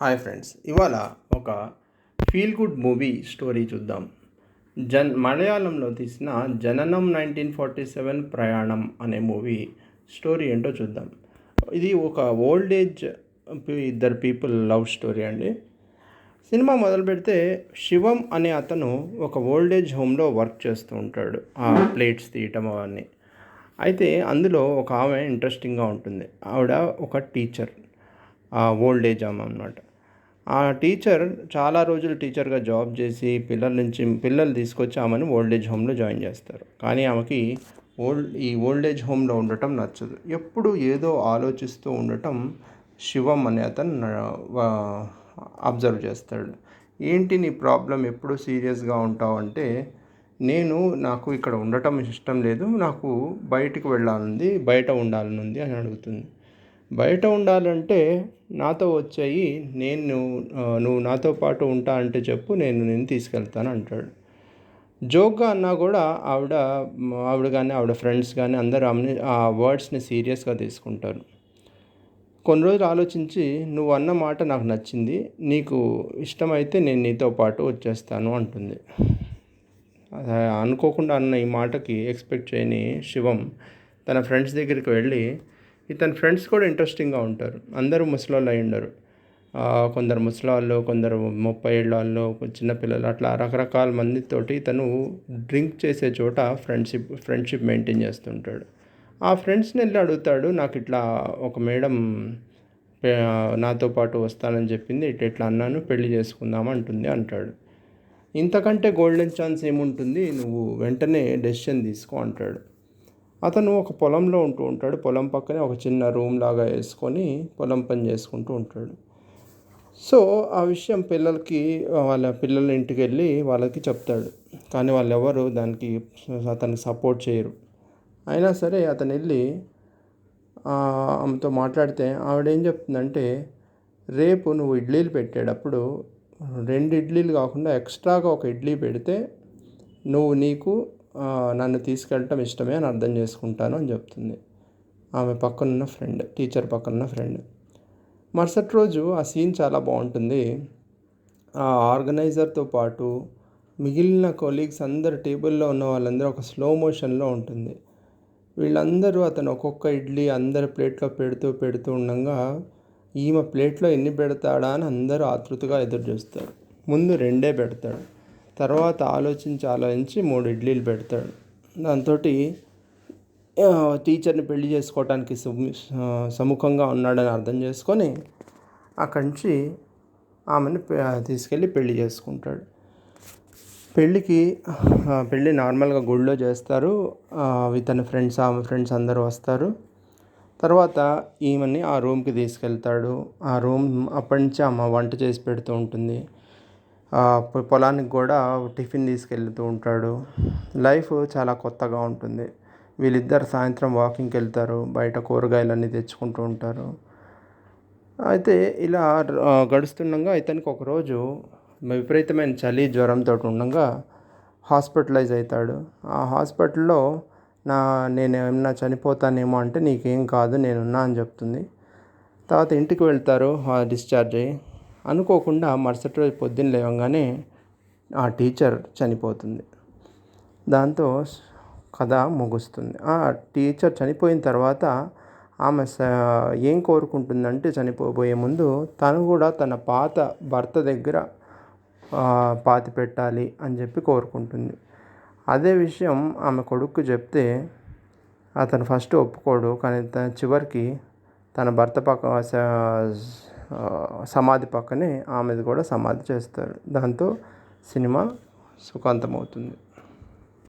Hi friends ఇవాళ ఒక feel good movie story చూద్దాం. జన్ మలయాళంలో తీసిన జననం నైన్టీన్ ఫార్టీ సెవెన్ ప్రయాణం అనే మూవీ స్టోరీ ఏంటో చూద్దాం. ఇది ఒక ఓల్డ్ ఏజ్ ఇద్దరు పీపుల్ లవ్ స్టోరీ అండి. సినిమా మొదలు పెడితే శివం అనే అతను ఒక ఓల్డ్ ఏజ్ హోమ్లో వర్క్ చేస్తూ ఉంటాడు ఆ ప్లేట్స్ తీయటం అవన్నీ. అయితే అందులో ఒక ఆమె ఇంట్రెస్టింగ్గా ఉంటుంది. ఆవిడ ఒక టీచర్. ఓల్డ్ ఏజ్ ఆమె అనమాట ఆ టీచర్ చాలా రోజులు టీచర్గా జాబ్ చేసి పిల్లల నుంచి పిల్లలు తీసుకొచ్చి ఆమెను ఓల్డ్ ఏజ్ హోమ్లో జాయిన్ చేస్తారు. కానీ ఆమెకి ఓల్డ్ ఈ ఓల్డ్ ఏజ్ హోమ్లో ఉండటం నచ్చదు. ఎప్పుడు ఏదో ఆలోచిస్తూ ఉండటం శివం అనే అతను అబ్జర్వ్ చేస్తాడు. ఏంటి నీ ప్రాబ్లం? ఎప్పుడు సీరియస్గా ఉంటావు? అంటే నేను నాకు ఇక్కడ ఉండటం ఇష్టం లేదు. నాకు బయటికి వెళ్ళాలనుంది బయట ఉండాలని ఉంది అని అడుగుతుంది. బయట ఉండాలంటే నాతో వచ్చాయి నేను నువ్వు నాతో పాటు ఉంటా అంటే చెప్పు నేను నేను తీసుకెళ్తాను అంటాడు. జోక్గా అన్నా కూడా ఆవిడ ఆవిడ కానీ ఆవిడ ఫ్రెండ్స్ కానీ అందరూ ఆ వర్డ్స్ని సీరియస్గా తీసుకుంటారు. కొన్ని రోజులు ఆలోచించి నువ్వు అన్న మాట నాకు నచ్చింది నీకు ఇష్టమైతే నేను నీతో పాటు వచ్చేస్తాను అంటుంది. అనుకోకుండా అన్న ఈ మాటకి ఎక్స్పెక్ట్ చేయని శివం తన ఫ్రెండ్స్ దగ్గరికి వెళ్ళి ఇతని ఫ్రెండ్స్ కూడా ఇంట్రెస్టింగ్గా ఉంటారు. అందరూ ముసలోళ్ళు అయి ఉండరు. కొందరు ముసలాళ్ళు కొందరు ముప్పై ఏళ్ళ వాళ్ళు చిన్నపిల్లలు అట్లా రకరకాల మందితోటి తను డ్రింక్ చేసే చోట ఫ్రెండ్షిప్ ఫ్రెండ్షిప్ మెయింటైన్ చేస్తుంటాడు. ఆ ఫ్రెండ్స్ని వెళ్ళి అడుగుతాడు నాకు ఇట్లా ఒక మేడం నాతో పాటు వస్తానని చెప్పింది ఇట్లా ఇట్లా అన్నాను పెళ్ళి చేసుకుందాం అంటుంది అంటాడు. ఇంతకంటే గోల్డెన్ ఛాన్స్ ఏముంటుంది? నువ్వు వెంటనే డెసిషన్ తీసుకో అంటాడు. అతను ఒక పొలంలో ఉంటూ ఉంటాడు. పొలం పక్కనే ఒక చిన్న రూమ్ లాగా వేసుకొని పొలం పని చేసుకుంటూ ఉంటాడు. సో ఆ విషయం పిల్లలకి వాళ్ళ పిల్లల ఇంటికి వెళ్ళి వాళ్ళకి చెప్తాడు. కానీ వాళ్ళు ఎవరు దానికి అతనికి సపోర్ట్ చేయరు. అయినా సరే అతను వెళ్ళి ఆమెతో మాట్లాడితే ఆవిడ ఏం చెప్తుందంటే రేపు నువ్వు ఇడ్లీలు పెట్టేటప్పుడు రెండు ఇడ్లీలు కాకుండా ఎక్స్ట్రాగా ఒక ఇడ్లీ పెడితే నువ్వు నీకు నన్ను తీసుకెళ్ళటం ఇష్టమే అని అర్థం చేసుకుంటాను అని చెప్తుంది. ఆమె పక్కనున్న ఫ్రెండ్ టీచర్ పక్కనున్న ఫ్రెండ్. మరుసటి రోజు ఆ సీన్ చాలా బాగుంటుంది. ఆ ఆర్గనైజర్తో పాటు మిగిలిన కొలీగ్స్ అందరు టేబుల్లో ఉన్న వాళ్ళందరూ ఒక స్లో మోషన్లో ఉంటుంది. వీళ్ళందరూ అతను ఒక్కొక్క ఇడ్లీ అందరి ప్లేట్లో పెడుతూ పెడుతూ ఉండగా ఈమె ప్లేట్లో ఎన్ని పెడతాడా? అని అందరూ ఆతృతగా ఎదురు చూస్తారు. ముందు రెండే పెడతాడు. తర్వాత ఆలోచించి ఆలోచించి మూడు ఇడ్లీలు పెడతాడు. దాంతో టీచర్ని పెళ్ళి చేసుకోవటానికి సముఖంగా ఉన్నాడని అర్థం చేసుకొని అక్కడి నుంచి ఆమెను తీసుకెళ్ళి పెళ్ళి చేసుకుంటాడు. పెళ్ళికి పెళ్ళి నార్మల్గా గుడిలో చేస్తారు. తన ఫ్రెండ్స్ ఆమె ఫ్రెండ్స్ అందరూ వస్తారు. తర్వాత ఈమెని ఆ రూమ్కి తీసుకెళ్తాడు. ఆ రూమ్ అప్పటి నుంచి అమ్మ వంట చేసి పెడుతూ ఉంటుంది. పొలానికి కూడా టిఫిన్ తీసుకెళ్తూ ఉంటాడు. లైఫ్ చాలా కొత్తగా ఉంటుంది. వీళ్ళిద్దరు సాయంత్రం వాకింగ్కి వెళ్తారు బయట కూరగాయలన్నీ తెచ్చుకుంటూ ఉంటారు. అయితే ఇలా గడుస్తుండగా ఇతనికి ఒకరోజు విపరీతమైన చలి జ్వరంతో ఉండగా హాస్పిటలైజ్ అవుతాడు ఆ హాస్పిటల్లో నా నేను ఏమన్నా చనిపోతానేమో అంటే నీకేం కాదు నేనున్నా అని చెప్తుంది. తర్వాత ఇంటికి వెళ్తారు డిశ్చార్జ్ అయ్యి. అనుకోకుండా మరుసటి రోజు పొద్దున్న లేవగానే ఆ టీచర్ చనిపోతుంది. దాంతో కథ ముగుస్తుంది. ఆ టీచర్ చనిపోయిన తర్వాత ఆమె ఏం కోరుకుంటుందంటే చనిపోబోయే ముందు తను కూడా తన పాత భర్త దగ్గర పాతి పెట్టాలి అని చెప్పి కోరుకుంటుంది. అదే విషయం ఆమె కొడుకు చెప్తే అతను ఫస్ట్ ఒప్పుకోడు కానీ తన చివరికి తన భర్త పక్క సమాధి పక్కనే ఆమెది కూడా సమాధి చేస్తారు దాంతో సినిమా సుఖాంతమవుతుంది.